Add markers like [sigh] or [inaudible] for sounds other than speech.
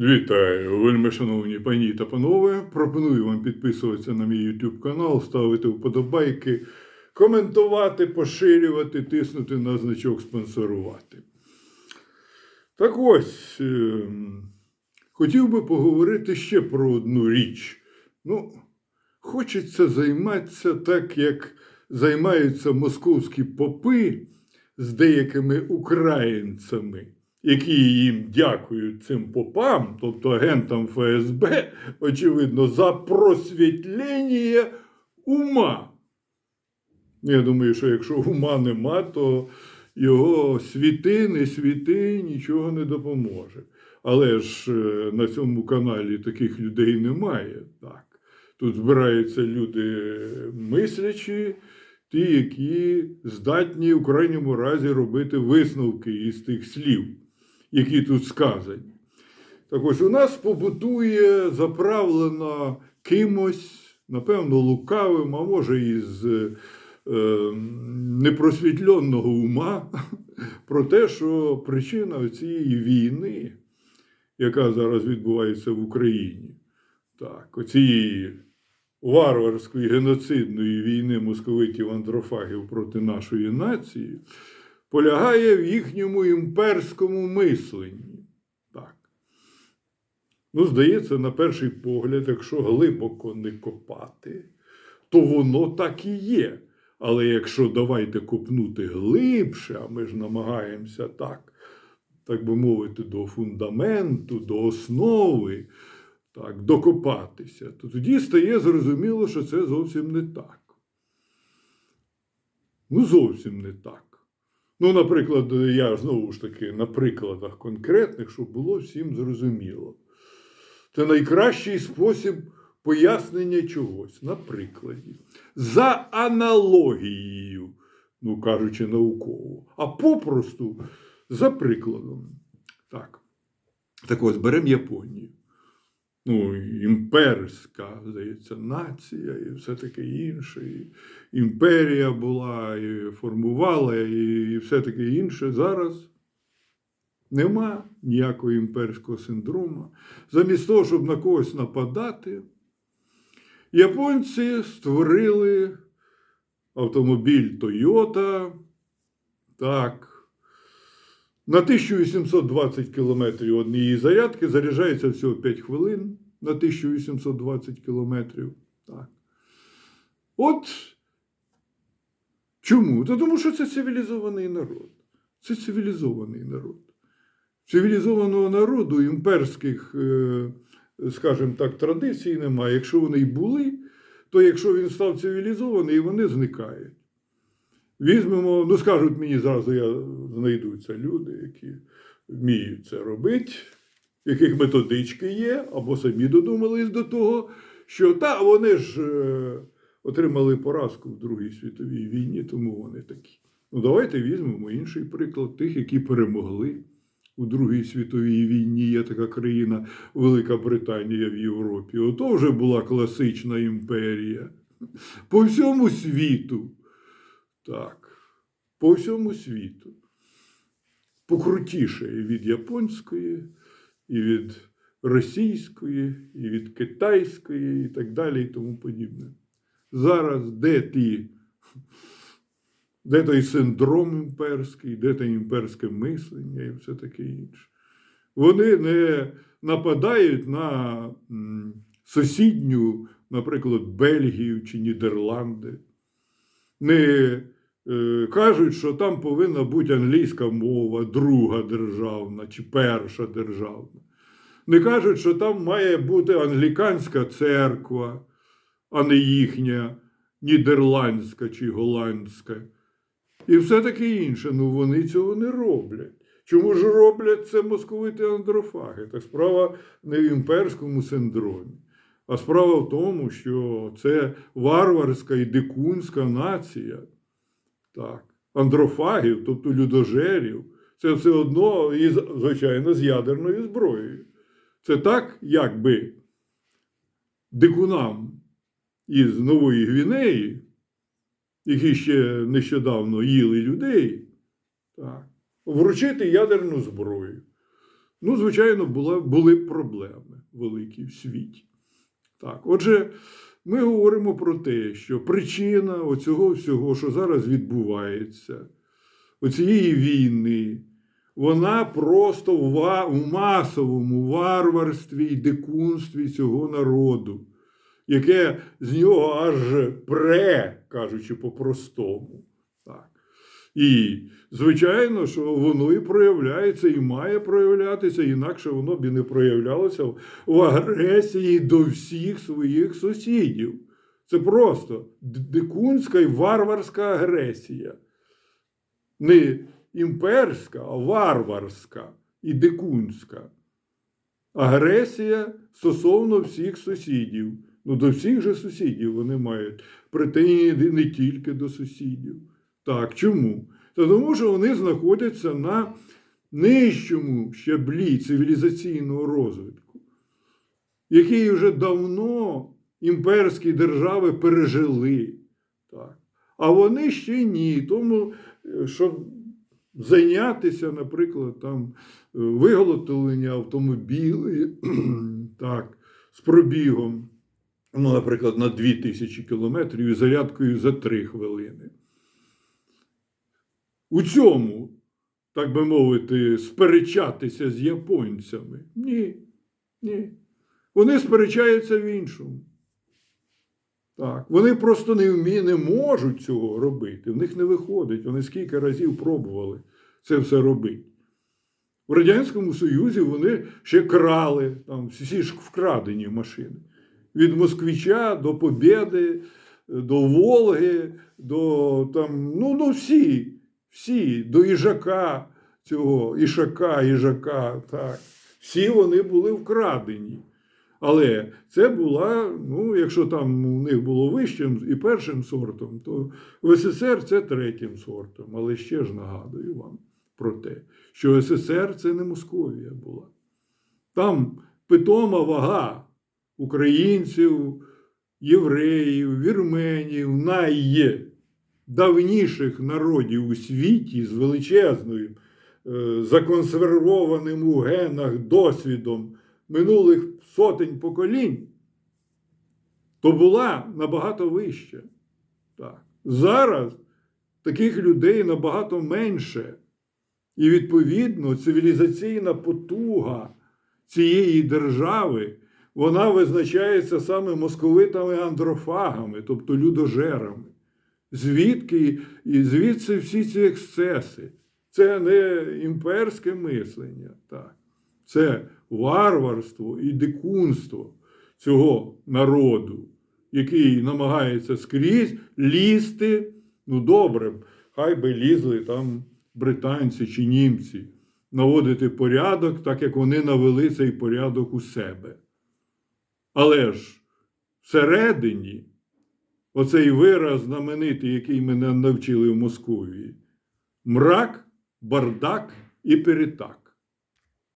Вітаю, вельми шановні пані та панове. Пропоную вам підписуватися на мій YouTube канал, ставити вподобайки, коментувати, поширювати, тиснути на значок спонсорувати. Так ось, ем, хотів би поговорити ще про одну річ. Ну, хочеться займатися так, як займаються московські попи з деякими українцями, які їм дякують цим попам, тобто агентам ФСБ, очевидно, за просвітлення ума. Я думаю, що якщо ума нема, то його світи, не світи, нічого не допоможе. Але ж е, на цьому каналі таких людей немає. Так. Тут збираються люди мислячі, ті, які здатні в крайньому разі робити висновки із тих слів, які тут сказані. Так ось у нас побутує заправлено кимось, напевно, лукавим, а може, із е, непросвітленого ума, [laughs] про те, що причина цієї війни, яка зараз відбувається в Україні, так, оцієї варварської геноцидної війни московитів андрофагів проти нашої нації, полягає в їхньому імперському мисленні. Так. Ну, здається, на перший погляд, якщо глибоко не копати, то воно так і є. Але якщо давайте копнути глибше, а ми ж намагаємося так, так би мовити, до фундаменту, до основи, так, докопатися, то тоді стає зрозуміло, що це зовсім не так. Ну, зовсім не так. Ну, наприклад, я знову ж таки на прикладах конкретних, щоб було всім зрозуміло. Це найкращий спосіб пояснення чогось, на прикладі. За аналогією, ну кажучи, науково, а попросту за прикладом. Так. Так ось беремо Японію. Ну, імперська, здається, нація і все таке інше. І імперія була, і формувала, і все таке інше. Зараз нема ніякого імперського синдрому. Замість того, щоб на когось нападати, японці створили автомобіль Toyota. Так. На 1820 кілометрів однієї зарядки заряджається всього 5 хвилин на 1820 кілометрів. Так. От чому? Та тому що це цивілізований народ. Це цивілізований народ. Цивілізованого народу імперських, е, скажімо так, традицій немає. Якщо вони й були, то якщо він став цивілізований, вони зникають. Візьмемо, ну скажуть мені зразу, я знайдуться люди, які вміють це робити, яких методички є, або самі додумались до того, що та вони ж е, отримали поразку в Другій світовій війні, тому вони такі. Ну, давайте візьмемо інший приклад тих, які перемогли у Другій світовій війні. Є така країна Велика Британія в Європі. Ото вже була класична імперія по всьому світу. Так, по всьому світу. Покрутіше і від японської, і від російської, і від китайської, і так далі, і тому подібне. Зараз де ті, де той синдром імперський, де те імперське мислення і все таке інше. Вони не нападають на сусідню, наприклад, Бельгію чи Нідерланди не кажуть, що там повинна бути англійська мова, друга державна чи перша державна. Не кажуть, що там має бути англіканська церква, а не їхня нідерландська чи голландська. І все таке інше. Ну вони цього не роблять. Чому ж роблять це московити андрофаги? Так справа не в імперському синдромі. А справа в тому, що це варварська і дикунська нація, так, андрофагів, тобто людожерів, це все одно, і, звичайно, з ядерною зброєю. Це так, якби дикунам із Нової Гвінеї, які ще нещодавно їли людей, так, вручити ядерну зброю. ну, звичайно, була, були проблеми великі в світі. Так, отже, ми говоримо про те, що причина оцього всього, що зараз відбувається, оцієї війни, вона просто в, масовому варварстві і дикунстві цього народу, яке з нього аж пре, кажучи по-простому. І, звичайно, що воно і проявляється, і має проявлятися, інакше воно б і не проявлялося в агресії до всіх своїх сусідів. Це просто дикунська і варварська агресія. Не імперська, а варварська і дикунська. Агресія стосовно всіх сусідів. Ну, до всіх же сусідів вони мають претензії не тільки до сусідів. Так, чому? Та тому, що вони знаходяться на нижчому щаблі цивілізаційного розвитку, який вже давно імперські держави пережили. Так. А вони ще ні. Тому, е, щоб зайнятися, наприклад, там, е, виготовлення автомобілів [clears throat] так, з пробігом, ну, наприклад, на 2000 кілометрів і зарядкою за 3 хвилини. У цьому, так би мовити, сперечатися з японцями. Ні. Ні. Вони сперечаються в іншому. Так. Вони просто не вмі, не можуть цього робити. В них не виходить. Вони скільки разів пробували це все робити. В Радянському Союзі вони ще крали там всі ж вкрадені машини. Від Москвича до Побєди, до Волги, до там, ну, ну всі, всі, до Іжака цього, Ішака, Іжака, так. Всі вони були вкрадені. Але це була, ну, якщо там у них було вищим і першим сортом, то в СССР це третім сортом. Але ще ж нагадую вам про те, що СССР це не Московія була. Там питома вага українців, євреїв, вірменів, найдавніших народів у світі з величезною, е, законсервованим у генах досвідом минулих сотень поколінь, то була набагато вища. Так. Зараз таких людей набагато менше. І, відповідно, цивілізаційна потуга цієї держави вона визначається саме московитами андрофагами, тобто людожерами. Звідки і звідси всі ці ексцеси. Це не імперське мислення, так. це варварство і дикунство цього народу, який намагається скрізь лізти. Ну, добре, хай би лізли там британці чи німці, наводити порядок, так як вони навели цей порядок у себе. Але ж всередині оцей вираз знаменитий, який мене навчили в Московії: мрак, бардак і перетак.